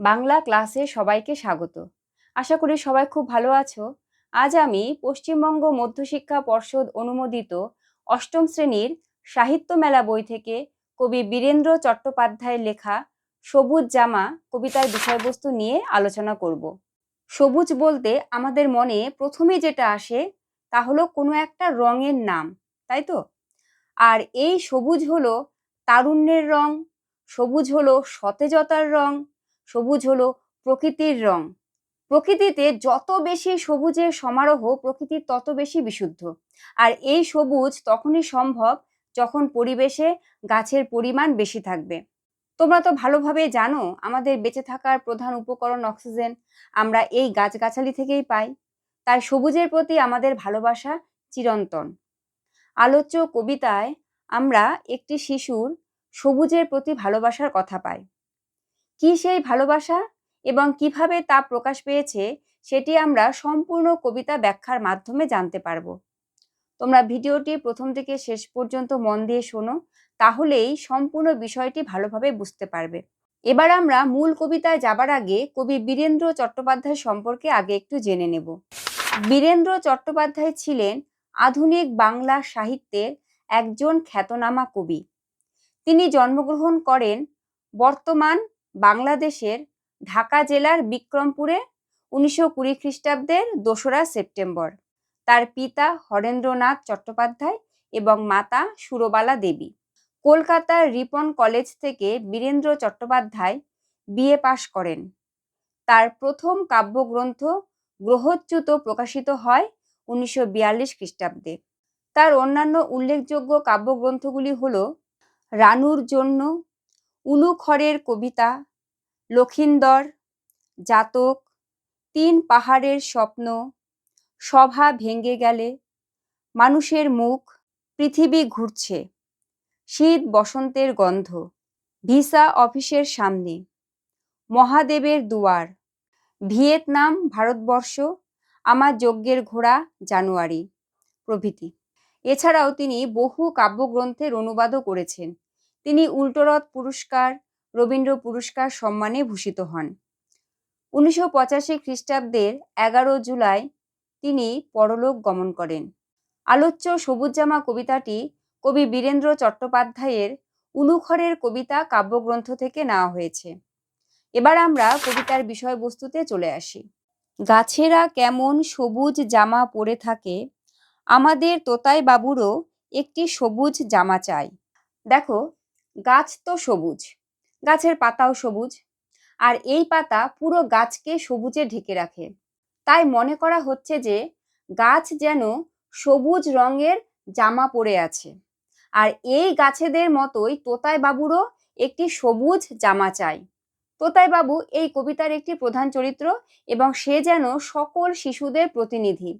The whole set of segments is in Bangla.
বাংলা ক্লাসে সবাইকে স্বাগত। আশা করি সবাই খুব ভালো আছো। আজ আমি পশ্চিমবঙ্গ মধ্যশিক্ষা পর্ষদ অনুমোদিত অষ্টম শ্রেণির সাহিত্য মেলা বই থেকে কবি বীরেন্দ্র চট্টোপাধ্যায়ের লেখা সবুজ জামা কবিতার বিষয়বস্তু নিয়ে আলোচনা করব। সবুজ বলতে আমাদের মনে প্রথমে যেটা আসে তা হলো কোনো একটা রঙের নাম, তাই তো? আর এই সবুজ হলো তারুণ্যের রং, সবুজ হলো সতেজতার রং সবুজ হলো প্রকৃতির রং। প্রকৃতিতে যত বেশি সবুজের সমারোহ, প্রকৃতির তত বেশি বিশুদ্ধ। আর এই সবুজ তখনই সম্ভব যখন পরিবেশে গাছের পরিমাণ বেশি থাকবে। তোমরা তো ভালোভাবে জানো আমাদের বেঁচে থাকার প্রধান উপকরণ অক্সিজেন। আমরা এই গাছগাছালি থেকেই পাই। তাই সবুজের প্রতি আমাদের ভালোবাসা চিরন্তন। আলোচ্য কবিতায় আমরা একটি শিশুর সবুজের প্রতি ভালোবাসার কথা পাই। কি সেই ভালোবাসা এবং কীভাবে তা প্রকাশ পেয়েছে সেটি আমরা সম্পূর্ণ কবিতা ব্যাখ্যার মাধ্যমে জানতে পারব। তোমরা ভিডিওটি প্রথম থেকে শেষ পর্যন্ত মন দিয়ে শোনো, তাহলেই সম্পূর্ণ বিষয়টি ভালোভাবে বুঝতে পারবে। এবার আমরা মূল কবিতায় যাবার আগে কবি বীরেন্দ্র চট্টোপাধ্যায় সম্পর্কে আগে একটু জেনে নেব। বীরেন্দ্র চট্টোপাধ্যায় ছিলেন আধুনিক বাংলা সাহিত্যের একজন খ্যাতনামা কবি। তিনি জন্মগ্রহণ করেন বর্তমান বাংলাদেশের ঢাকা জেলার বিক্রমপুরে উনিশশো কুড়ি খ্রিস্টাব্দের দোসরা সেপ্টেম্বর। তার পিতা হরেন্দ্রনাথ চট্টোপাধ্যায় এবং মাতা সুরবালা দেবী। কলকাতার রিপন কলেজ থেকে বীরেন্দ্র চট্টোপাধ্যায় বিএ পাশ করেন। তার প্রথম কাব্যগ্রন্থ গ্রহচ্যুত প্রকাশিত হয় উনিশশো বিয়াল্লিশ খ্রিস্টাব্দে। তার অন্যান্য উল্লেখযোগ্য কাব্যগ্রন্থগুলি হল রানুর জন্য উলুখড়ের কবিতা লখিন্দর জাতক, তিন পাহাড়ের স্বপ্ন, সভা ভেঙ্গে গেলে, মানুষের মুখ, পৃথিবী ঘুরছে। শীত বসন্তের গন্ধ, ভিসা অফিসের সামনে, মহাদেবের দুয়ার, ভিয়েতনাম ভারতবর্ষ, আমার যজ্ঞের ঘোড়া জানুয়ারি প্রভৃতি। এছাড়াও তিনি বহু কাব্যগ্রন্থের অনুবাদও করেছেন। তিনি উল্টোরথ পুরস্কার রবীন্দ্র পুরস্কার সম্মানে ভূষিত হন। উনিশশো পঁচাশি খ্রিস্টাব্দের এগারো জুলাই তিনি পরলোক গমন করেন। আলোচ্য সবুজ জামা কবিতাটি কবি বীরেন্দ্র চট্টোপাধ্যায়ের উলুখরের কবিতা কাব্যগ্রন্থ থেকে নেওয়া হয়েছে। এবার আমরা কবিতার বিষয়বস্তুতে চলে আসি। গাছেরা কেমন সবুজ জামা পরে থাকে, আমাদের তোতাই বাবুরও একটি সবুজ জামা চাই। দেখো, গাছ তো সবুজ গাছের পাতাও সবুজ, আর এই পাতা পুরো গাছকে সবুজে ঢেকে রাখে। তাই মনে করা হচ্ছে যে গাছ যেন সবুজ রঙের জামা পরে আছে। আর এই গাছেদের মতোই তোতাই বাবুরও একটি সবুজ জামা চাই। তোতাই বাবু এই কবিতার একটি প্রধান চরিত্র এবং সে যেন সকল শিশুদের প্রতিনিধি,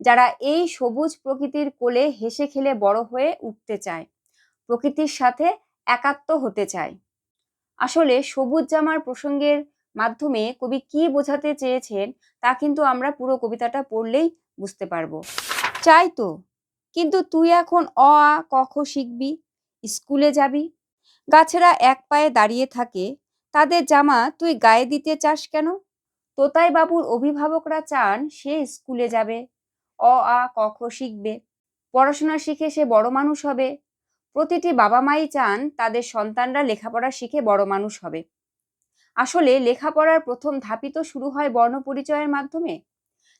যারা এই সবুজ প্রকৃতির কোলে হেসে খেলে বড় হয়ে উঠতে চায়, প্রকৃতির সাথে একাত্ম হতে চায়। আসলে সবুজ জামার প্রসঙ্গের মাধ্যমে কবি কি বোঝাতে চেয়েছেন, তা কিন্তু আমরা পুরো কবিতাটা পড়লেই বুঝতে পারব। চাই তো, কিন্তু তুই এখন অ, আ, ক, খ শিখবি, স্কুলে যাবি, গাছেরা এক পায়ে দাঁড়িয়ে থাকে, তাদের জামা তুই গায়ে দিতে চাস কেন? তোতাই বাবুর অভিভাবকরা চান সে স্কুলে যাবে, অ, আ, ক, খ শিখবে, পড়াশোনা শিখে সে বড় মানুষ হবে প্রতিটি বাবা মাই চান তাদের সন্তানরা লেখাপড়া শিখে বড় মানুষ হবে। আসলে লেখাপড়ার প্রথম ধাপই তো শুরু হয় বর্ণ পরিচয়ের মাধ্যমে।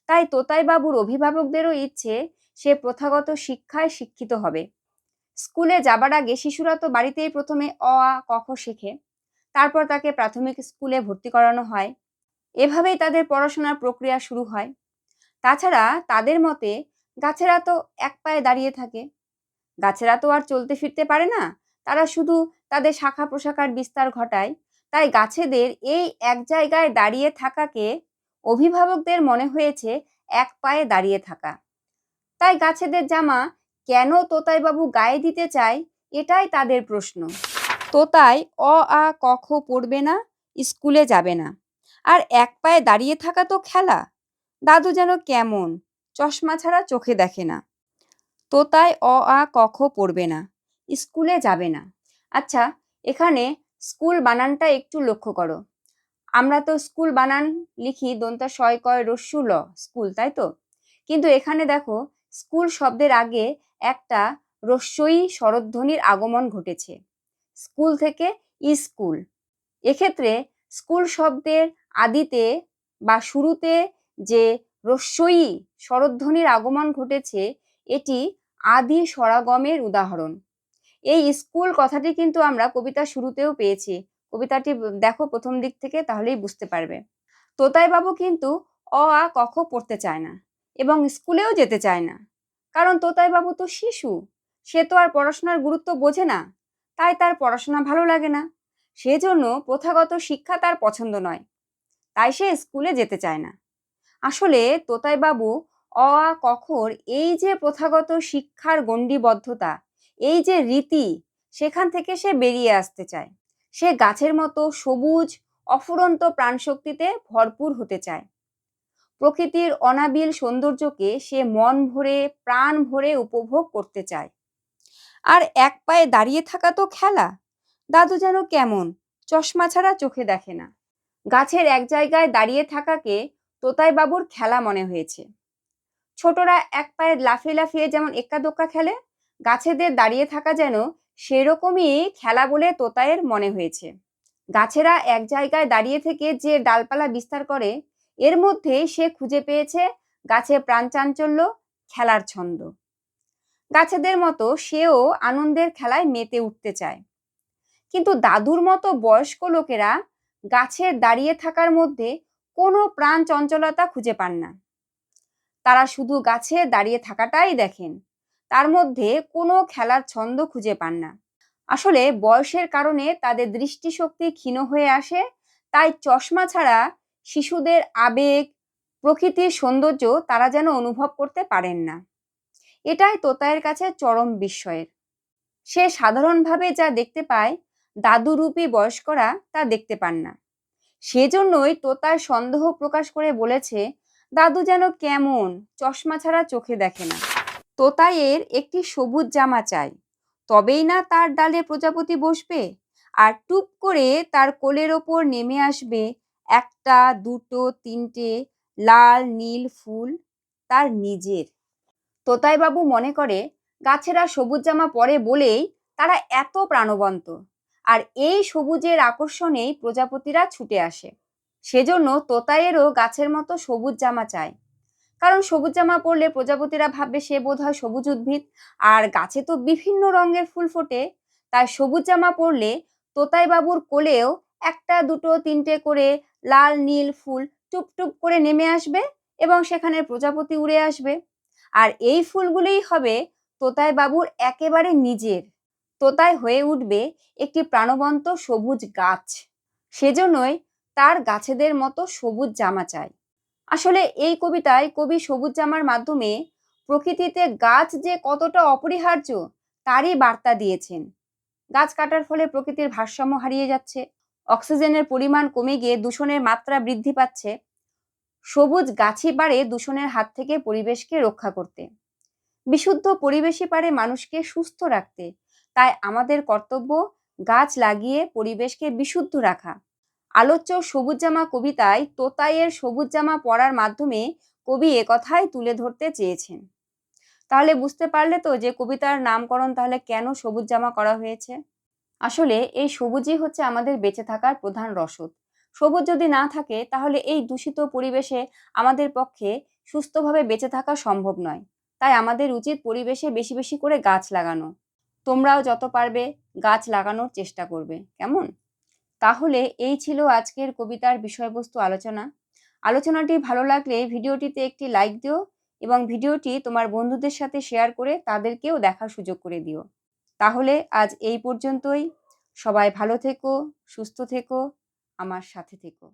তাই তোতাই বাবুর অভিভাবকদেরও ইচ্ছে সে প্রথাগত শিক্ষায় শিক্ষিত হবে। স্কুলে যাবার আগে শিশুরা তো বাড়িতেই প্রথমে অ, আ, ক, খ শেখে। তারপর তাকে প্রাথমিক স্কুলে ভর্তি করানো হয়। এভাবেই তাদের পড়াশোনার প্রক্রিয়া শুরু হয়। তাছাড়া তাদের মতে গাছেরা তো এক পায়ে দাঁড়িয়ে থাকে। গাছেরা তো আর চলতে ফিরতে পারে না। তারা শুধু তাদের শাখা প্রশাখার বিস্তার ঘটায়। তাই গাছেদের এই এক জায়গায় দাঁড়িয়ে থাকাকে অভিভাবকদের মনে হয়েছে এক পায়ে দাঁড়িয়ে থাকা। তাই গাছেদের জামা কেন তোতাইবাবু গায়ে দিতে চায়, এটাই তাদের প্রশ্ন। তোতাই অ, আ, ক, খ পড়বে না, স্কুলে যাবে না। আর এক পায়ে দাঁড়িয়ে থাকা তো খেলা। দাদু যেন কেমন, চশমা ছাড়া চোখে দেখে না। তোতায় অ আ ক খ পড়বে না। স্কুলে যাবে না। আচ্ছা এখানে স্কুল বানানটা একটু লক্ষ্য করো। আমরা তো স্কুল বানান লিখি দন্তা শয় কয় রস্যু ল, স্কুল, তাই তো? কিন্তু এখানে দেখো, স্কুল শব্দের আগে একটা রস্যই স্বরধ্বনির আগমন ঘটেছে। স্কুল থেকে স্কুল। এক্ষেত্রে স্কুল শব্দের আদিতে বা শুরুতে যে রস্যই স্বরধ্বনির আগমন ঘটেছে এটি আদি সরাগমের উদাহরণ। এই স্কুল কথাটি কিন্তু আমরা কবিতা শুরুতেও পেয়েছি। কবিতাটি দেখো প্রথম দিক থেকে, তাহলেই বুঝতে পারবে। তোতাই বাবু কিন্তু অ, আ কখ পড়তে চায় না এবং স্কুলেও যেতে চায় না। কারণ তোতাই বাবু তো শিশু, সে তো আর পড়াশোনার গুরুত্ব বোঝে না, তাই তার পড়াশোনা ভালো লাগে না। সেজন্য প্রথাগত শিক্ষা তার পছন্দ নয়, তাই সে স্কুলে যেতে চায় না। আসলে তোতাই বাবু অ আ কখর এই যে প্রথাগত শিক্ষার গণ্ডিবদ্ধতা, এই যে রীতি, সেখান থেকে সে বেরিয়ে আসতে চায়। সে গাছের মতো সবুজ, অফুরন্ত প্রাণশক্তিতে ভরপুর হতে চায়। প্রকৃতির অনাবিল সৌন্দর্যকে সে মন ভরে, প্রাণ ভরে উপভোগ করতে চায়। আর এক পায়ে দাঁড়িয়ে থাকা তো খেলা, দাদু যেন কেমন, চশমা ছাড়া চোখে দেখে না। গাছের এক জায়গায় দাঁড়িয়ে থাকাকে তোতাই বাবুর খেলা মনে হয়েছে। ছোটরা এক পায়ে লাফিয়ে লাফিয়ে যেমন এক্কা দোক্কা খেলে, গাছেদের দাঁড়িয়ে থাকা যেন সেরকমই খেলা বলে তোতায়ের মনে হয়েছে। গাছেরা এক জায়গায় দাঁড়িয়ে থেকে যে ডালপালা বিস্তার করে, এর মধ্যে সে খুঁজে পেয়েছে গাছে প্রাণচাঞ্চল্য খেলার ছন্দ। গাছেদের মতো সেও আনন্দের খেলায় মেতে উঠতে চায়। কিন্তু দাদুর মতো বয়স্ক লোকেরা গাছের দাঁড়িয়ে থাকার মধ্যে কোনো প্রাণ চঞ্চলতা খুঁজে পান না। তারা শুধু গাছে দাঁড়িয়ে থাকাটাই দেখেন। তার মধ্যে কোনো খেলার ছন্দ খুঁজে পান না। আসলে বয়সের কারণে তাদের দৃষ্টিশক্তি ক্ষীণ হয়ে আসে, তাই চশমা ছাড়া শিশুদের আবেগ, প্রকৃতির সৌন্দর্য তারা যেন অনুভব করতে পারেন না। এটাই তোতায়ের কাছে চরম বিস্ময়ের। সে সাধারণভাবে যা দেখতে পায়, দাদুরূপী বয়স্করা তা দেখতে পান না। সেজন্যই তোতায় সন্দেহ প্রকাশ করে বলেছে দাদু যেন কেমন, চশমা ছাড়া চোখে দেখে না। তোতাইয়ের একটি সবুজ জামা চাই, তবেই না তার ডালে প্রজাপতি বসবে? আর টুপ করে তার কোলের ওপর নেমে আসবে একটা, দুটো, তিনটে লাল, নীল ফুল তার নিজের। তোতাইবাবু মনে করে, গাছেরা সবুজ জামা পরে বলেই তারা এত প্রাণবন্ত। আর এই সবুজের আকর্ষণেই প্রজাপতিরা ছুটে আসে। সেজন্য তোতায়েরও গাছের মতো সবুজ জামা চায় কারণ সবুজ জামা পরলে প্রজাপতিরা ভাববে সে বোধ হয় সবুজ উদ্ভিদ, আর গাছে তো বিভিন্ন রঙের ফুল ফোটে, তাই সবুজ জামা পরলে তোতাই বাবুর কোলেও একটা দুটো তিনটে করে লাল, নীল ফুল টুপ টুপ করে নেমে আসবে এবং সেখানে প্রজাপতি উড়ে আসবে। আর এই ফুলগুলোই হবে তোতাই বাবুর একেবারে নিজের। তোতায় হয়ে উঠবে একটি প্রাণবন্ত সবুজ গাছ। সেজন্যই তার গাছেদের মতো সবুজ জামা চাই। আসলে এই কবিতায় কবি সবুজ জামার মাধ্যমে প্রকৃতিতে গাছ যে কতটা অপরিহার্য, তারই বার্তা দিয়েছেন। গাছ কাটার ফলে প্রকৃতির ভারসাম্য হারিয়ে যাচ্ছে, অক্সিজেনের পরিমাণ কমে গিয়ে দূষণের মাত্রা বৃদ্ধি পাচ্ছে। সবুজ গাছই পারে দূষণের হাত থেকে পরিবেশকে রক্ষা করতে। বিশুদ্ধ পরিবেশই পারে মানুষকে সুস্থ রাখতে। তাই আমাদের কর্তব্য গাছ লাগিয়ে পরিবেশকে বিশুদ্ধ রাখা। আলোচ্য সবুজ জামা কবিতায় তোতাইয়ের সবুজ জামা পড়ার মাধ্যমে কবি একথাই তুলে ধরতে চেয়েছেন। তাহলে বুঝতে পারলে তো যে কবিতার নামকরণ তাহলে কেন সবুজ জামা করা হয়েছে? আসলে এই সবুজই হচ্ছে আমাদের বেঁচে থাকার প্রধান রসদ। সবুজ যদি না থাকে তাহলে এই দূষিত পরিবেশে আমাদের পক্ষে সুস্থভাবে বেঁচে থাকা সম্ভব নয়। তাই আমাদের উচিত পরিবেশে বেশি বেশি করে গাছ লাগানো। তোমরাও যত পারবে গাছ লাগানোর চেষ্টা করবে। কেমন? তাহলে এই ছিল আজকের কবিতার বিষয়বস্তু আলোচনা। আলোচনাটি ভালো লাগলে ভিডিওটিতে একটি লাইক দিও এবং ভিডিওটি তোমার বন্ধুদের সাথে শেয়ার করে তাদেরকেও দেখার সুযোগ করে দিও। তাহলে আজ এই পর্যন্তই। সবাই ভালো থেকো, সুস্থ থেকো, আমার সাথে থেকো।